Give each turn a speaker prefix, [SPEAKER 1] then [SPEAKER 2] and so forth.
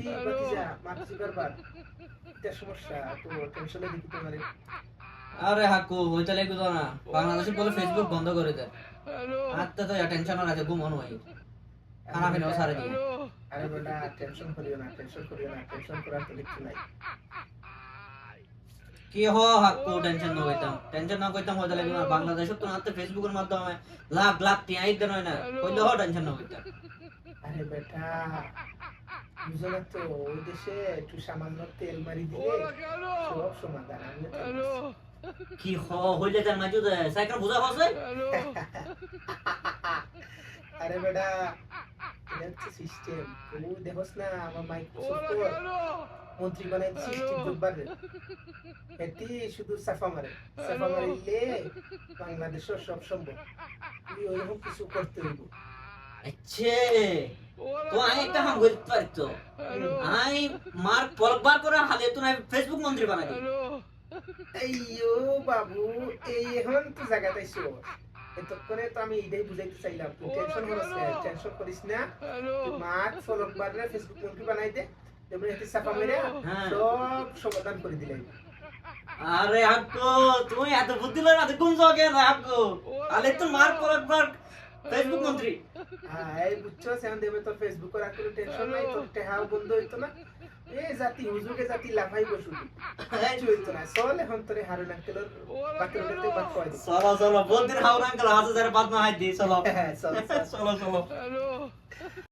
[SPEAKER 1] কি ভাতিজা মারছি বারবার এটা সমস্যা তো টেনশনে দেখি তোমারে
[SPEAKER 2] আরে হাকু লাগবে তো না। বাংলাদেশে বলে ফেসবুক বন্ধ করে দেয় আত্মা তো টেনশন আছে ঘুমন হয় খানা পিনাও সারে দিয়ে।
[SPEAKER 1] আরে বেটা টেনশন করিও না টেনশন করিও না টেনশন করার তো কিছু নাই।
[SPEAKER 2] কি হ হাকু টেনশন না হইতাম টেনশন না হইতে লাগবে না। বাংলাদেশে তো ফেসবুকের মাধ্যমে লাখ লাখ টিয়া দেন হয় না। কইলে হ টেনশন না হইতাম
[SPEAKER 1] আরে বেটা বুঝো তো ওই দেশে একটু সামান্য তেল মারি দিলে সব সমাধান আমি
[SPEAKER 2] কি হ হইলে তার মাঝে সাইকেল বুঝা হচ্ছে
[SPEAKER 1] আরে বেটা এটা হচ্ছে সিস্টেম তুই দেখোস না আমার মাইক্রোসফট মন্ত্রী বানাই স্টিভ জব্বার এটি শুধু সাফা মারে। সাফা মারিলে বাংলাদেশের সব সম্ভব। তুই ওইরকম কিছু করতে হইব।
[SPEAKER 2] আচ্ছা। তো আমি একটা হাম করতে পারতো আই মার পরবার করে হালে তো না ফেসবুক মন্ত্রী বানাই। দিই
[SPEAKER 1] বাবু এই এখন তো জায়গা তাইছো এতক্ষণে তো আমি এটাই বুঝাইতে চাইলাম তুই টেনশন করিস না টেনশন করিস না। মাঠ ফলক বারে ফেসবুক মন্ত্রী বানাই দে। এবার এটি সাফা মেরে
[SPEAKER 2] হ্যাঁ।
[SPEAKER 1] সব সমাধান করে দিলাই
[SPEAKER 2] আরে হাক্কো তুমি এত বুদ্ধি লয় না তো কোন জায়গায় না হাক্কো আলে তো মার পরবার ফেসবুক মন্ত্রী।
[SPEAKER 1] হ্যাঁ এই বুঝছ সেখান দেবে তোর ফেসবুক আর কোনো টেনশন নাই তোর টেহাও বন্ধ হইতো না। এ জাতি হুজুকে জাতি লাফাই বসু হ্যাঁ হইতো না। সল এখন তোরে হারু আঙ্কেলের বাকি উঠে বাদ কয়
[SPEAKER 2] চলো চলো দিন হাওড় আঙ্কেল হাতে বাদ না হাই দি চলো।
[SPEAKER 1] হ্যাঁ
[SPEAKER 2] চলো চলো।